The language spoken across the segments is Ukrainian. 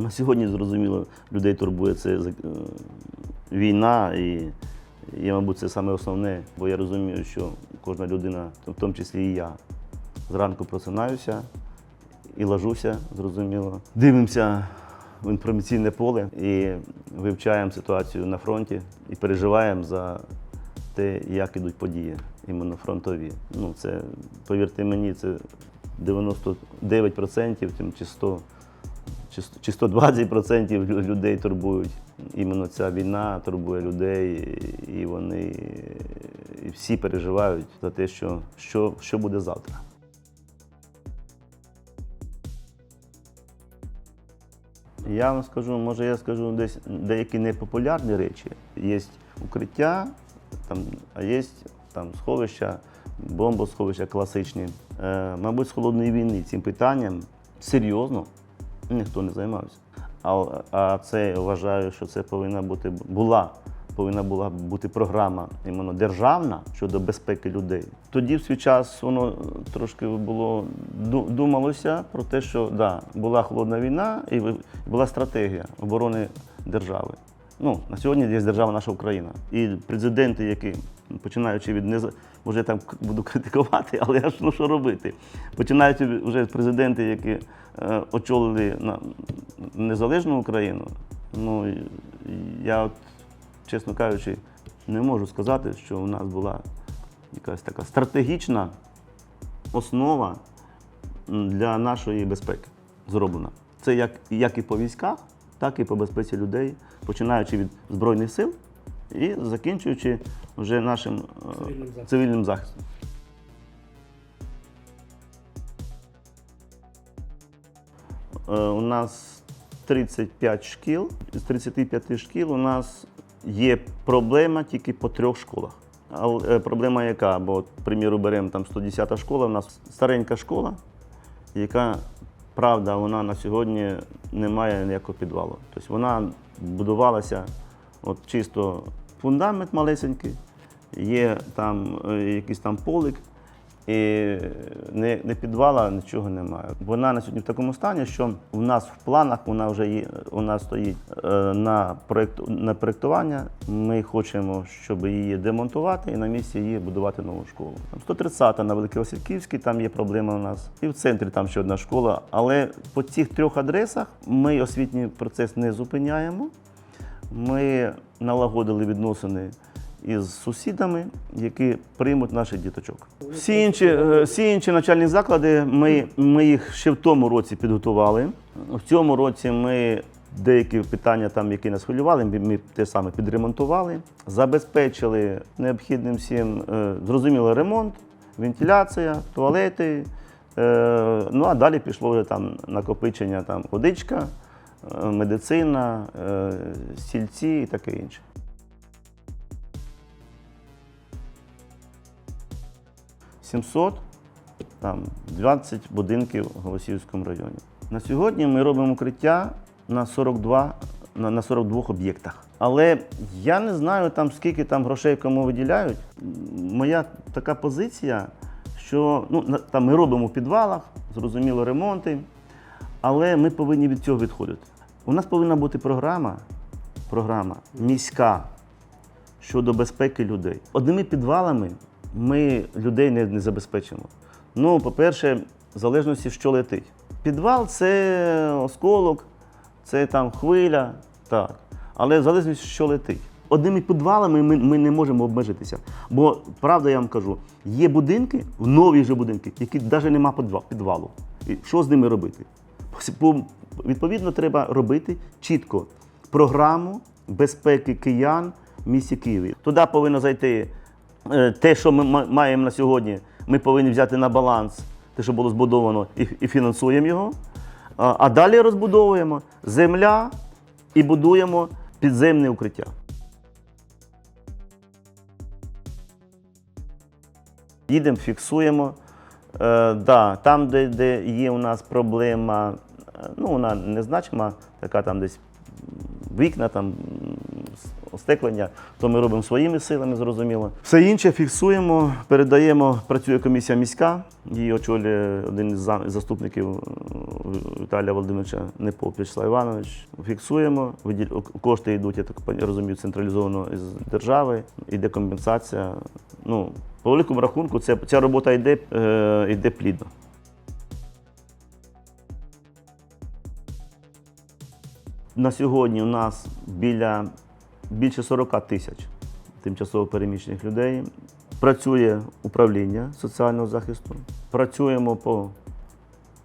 На сьогодні зрозуміло, людей турбує це е, війна, і, і, мабуть, це саме основне, бо я розумію, що кожна людина, в тому числі і я, зранку просинаюся і ложуся, зрозуміло. Дивимося в інформаційне поле і вивчаємо ситуацію на фронті і переживаємо за те, як ідуть події, іменно фронтові. Ну, це, повірте мені, це 99% тим чи 100 чи 120% людей турбують. Іменно ця війна турбує людей, і вони і всі переживають за те, що, що, що буде завтра. Я вам скажу, може я скажу десь деякі непопулярні речі. Є укриття, там, а є там сховища, бомбосховища класичні. Е, мабуть, з холодної війни цим питанням серйозно ніхто не займався. А, а це я вважаю, що це повинна бути була. Повинна була бути програма іменно державна щодо безпеки людей. Тоді в свій час воно трошки було думалося про те, що да, була холодна війна і була стратегія оборони держави. Ну, на сьогодні є держава наша Україна. І президенти, які, починаючи від. Може я там буду критикувати, але я ж ну що робити? Починаючи вже президенти, які е, очолили на незалежну Україну, ну я от, чесно кажучи, не можу сказати, що у нас була якась така стратегічна основа для нашої безпеки зроблена. Це як, як і по військах, так і по безпеці людей, починаючи від Збройних сил і закінчуючи вже нашим е, Цивільним захистом. цивільним захистом. Е, У нас 35 шкіл. З 35 шкіл у нас є проблема тільки по трьох школах. Але проблема яка? Бо, приміру, беремо там 110 школа, у нас старенька школа, яка, правда, вона на сьогодні не має ніякого підвалу. Тобто вона будувалася от чисто фундамент малесенький, є там е, якийсь там полик, і не, не підвала, нічого немає. Вона на сьогодні в такому стані, що в нас в планах вона вже є, нас стоїть е, на, проєкт, на проєктування. Ми хочемо, щоб її демонтувати і на місці її будувати нову школу. Там 130 на Великовасильківській, там є проблема у нас. І в центрі там ще одна школа. Але по цих трьох адресах ми освітній процес не зупиняємо. Ми налагодили відносини із сусідами, які приймуть наших діточок. Всі інші, е, всі інші навчальні заклади ми, ми їх ще в тому році підготували. В цьому році ми деякі питання, там, які нас хвилювали, ми, те саме підремонтували, забезпечили необхідним всім е, зрозуміло ремонт, вентиляція, туалети. Е, ну а далі пішло вже там накопичення там водичка, медицина, стільці і таке інше. Сімсот там 20 будинків в Голосіївському районі. На сьогодні ми робимо укриття на 42, на, на 42 об'єктах. Але я не знаю там скільки там грошей кому виділяють. Моя така позиція, що ну, там ми робимо в підвалах, зрозуміло, ремонти, але ми повинні від цього відходити. У нас повинна бути програма, програма міська щодо безпеки людей. Одними підвалами ми людей не, не забезпечимо. Ну, по-перше, в залежності, що летить. Підвал це осколок, це там хвиля, так. Але в залежності, що летить. Одними підвалами ми, ми не можемо обмежитися. Бо, правда, я вам кажу, є будинки, нові вже будинки, які навіть нема підвалу. І що з ними робити? Відповідно, треба робити чітко програму безпеки киян в місті Києві. Туди повинно зайти те, що ми маємо на сьогодні, ми повинні взяти на баланс, те, що було збудовано, і, фінансуємо його. А, далі розбудовуємо земля і будуємо підземне укриття. Їдемо, фіксуємо. Е, да, там, де, де є у нас проблема, е, ну, вона незначима, така там десь вікна, там остеклення, то ми робимо своїми силами, зрозуміло. Все інше фіксуємо, передаємо, працює комісія міська, її очолює один із заступників е, Віталія Володимировича Непоп Вячеслав Іванович. Фіксуємо, кошти йдуть, я так розумію, централізовано з держави, йде компенсація. Ну, по великому рахунку, це, ця робота йде, е, йде плідно. На сьогодні у нас біля більше 40 тисяч тимчасово переміщених людей. Працює управління соціального захисту. Працюємо по,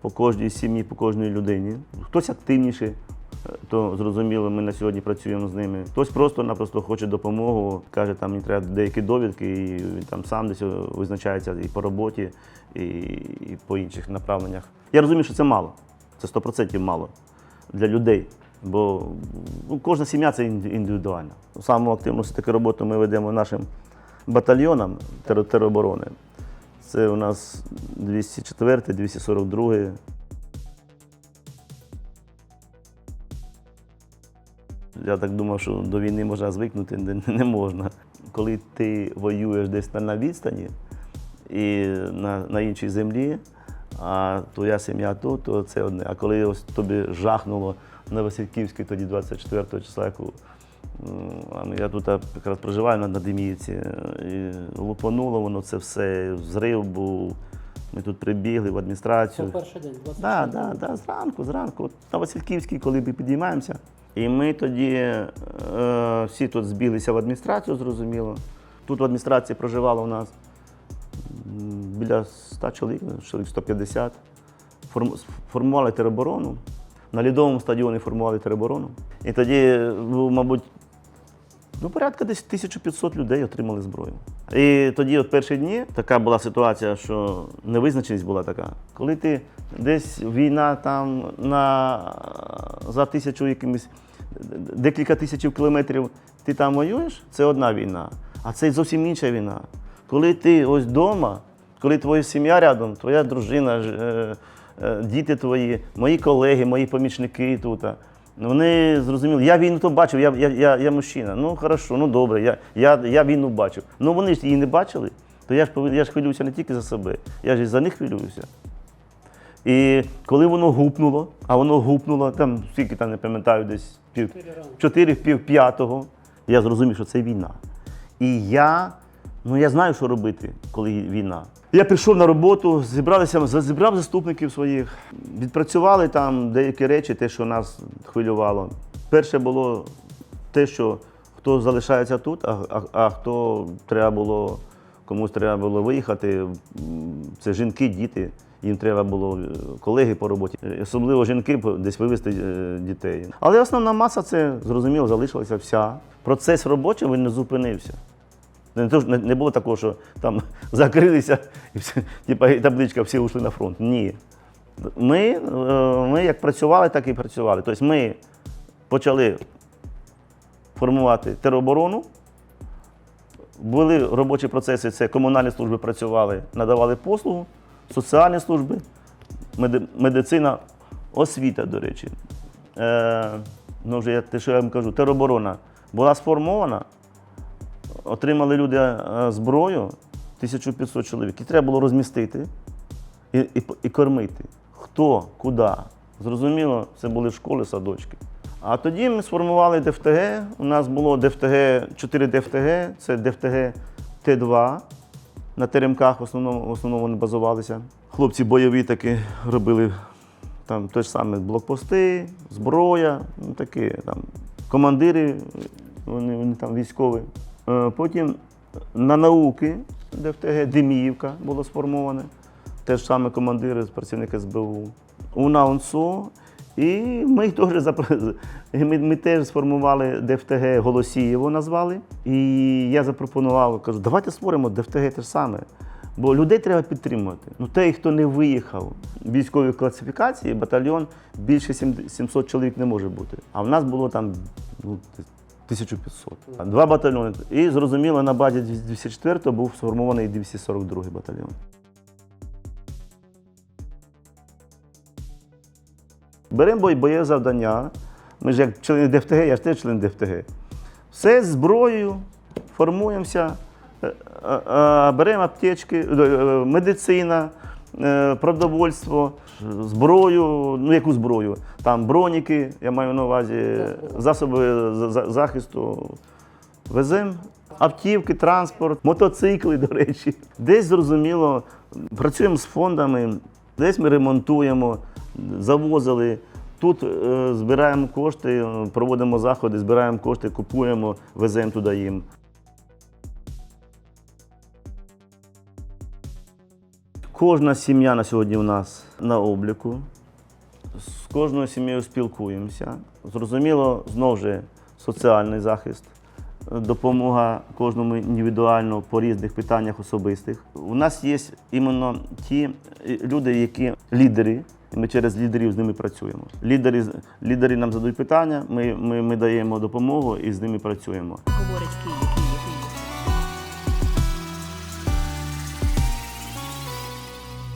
по кожній сім'ї, по кожній людині. Хтось активніший, е, то зрозуміло, ми на сьогодні працюємо з ними. Хтось просто-напросто хоче допомогу, каже, там мені треба деякі довідки, і він там сам десь визначається і по роботі, і, і по інших направленнях. Я розумію, що це мало. Це 100% мало для людей. Бо ну, кожна сім'я це індивідуально. Саму активну таку роботу ми ведемо нашим батальйонам тер- тероборони. Це у нас 204, 242. Я так думав, що до війни можна звикнути, не, можна. Коли ти воюєш десь на відстані і на, на іншій землі, а твоя сім'я тут, то це одне. А коли ось тобі жахнуло на Васильківській, тоді 24 числа, яку я тут якраз проживаю на, на Деміївці, і лупануло воно це все, взрив був. Ми тут прибігли в адміністрацію. Це перший день, 24 Так, да, да, зранку, зранку. От на Васильківській, коли ми підіймаємося. І ми тоді е, всі тут збіглися в адміністрацію, зрозуміло. Тут в адміністрації проживало у нас біля 100 чоловік, чоловік 150. Формували тероборону. На лідовому стадіоні формували тероборону. І тоді, ну, мабуть, Ну, порядка десь 1500 людей отримали зброю. І тоді, от перші дні, така була ситуація, що невизначеність була така. Коли ти десь війна там на за тисячу якимось декілька тисяч кілометрів ти там воюєш, це одна війна. А це зовсім інша війна. Коли ти ось вдома, коли твоя сім'я рядом, твоя дружина, е, діти твої, мої колеги, мої помічники тут. Вони зрозуміли, я війну то бачив, я, я, я, я мужчина. Ну хорошо, ну добре, я, я, я війну бачив. Ну вони ж її не бачили, то я ж я ж хвилююся не тільки за себе, я ж і за них хвилююся. І коли воно гупнуло, а воно гупнуло, там скільки там не пам'ятаю, десь пів, Чотири 4 в пів п'ятого, я зрозумів, що це війна. І я, ну я знаю, що робити, коли війна. Я прийшов на роботу, зібралися, зібрав заступників своїх, відпрацювали там деякі речі, те, що нас хвилювало. Перше було те, що хто залишається тут, а, а, а хто треба було, комусь треба було виїхати. Це жінки, діти. Їм треба було е, колеги по роботі, особливо жінки десь вивезти е, дітей. Але основна маса це зрозуміло залишилася вся. Процес робочий він не зупинився. Не було такого, що там закрилися і всі, типа, і табличка, всі ушли на фронт. Ні. Ми, е, ми як працювали, так і працювали. Тобто ми почали формувати тероборону. Були робочі процеси, це комунальні служби працювали, надавали послугу, соціальні служби, медицина, освіта, до речі. Е, ну, вже я, те, що я вам кажу, тероборона була сформована, отримали люди е, зброю 1500 чоловік, і треба було розмістити і, і, і кормити. Хто, куди. Зрозуміло, це були школи, садочки. А тоді ми сформували ДФТГ. У нас було ДФТГ, 4 ДФТГ, це ДФТГ Т2. На теремках в основному, в основному вони базувалися. Хлопці бойові таки робили там те ж саме блокпости, зброя, ну такі там командири, вони, вони там військові. Е, Потім на науки ДФТГ Деміївка було сформоване. Теж саме командири, працівники СБУ. У НАУНСО. І ми теж ми, ми теж сформували ДФТГ Голосієво назвали. І я запропонував, кажу, давайте створимо ДФТГ те ж саме. Бо людей треба підтримувати. Ну, той, хто не виїхав в військовій класифікації, батальйон більше 700 чоловік не може бути. А в нас було там ну, 1500. Два батальйони. І зрозуміло, на базі 204 був сформований 242 й батальйон. Беремо бой- бойове завдання. Ми ж як члени ДФТГ, я ж теж член ДФТГ. Все з зброєю, формуємося, е, е, е, беремо аптечки, медицина, продовольство, зброю, ну яку зброю? Там броніки, я маю на увазі, засоби за- за- захисту. Веземо автівки, транспорт, мотоцикли, до речі. Десь зрозуміло, працюємо з фондами, десь ми ремонтуємо, завозили. Тут е, збираємо кошти, е, проводимо заходи, збираємо кошти, купуємо, веземо туди їм. Кожна сім'я на сьогодні у нас на обліку. З кожною сім'єю спілкуємося. Зрозуміло, знову ж соціальний захист, допомога кожному індивідуально по різних питаннях особистих. У нас є іменно ті е, люди, які лідери. І ми через лідерів з ними працюємо. Лідери, лідери нам задають питання, ми, ми, ми даємо допомогу і з ними працюємо. Говорить Київ.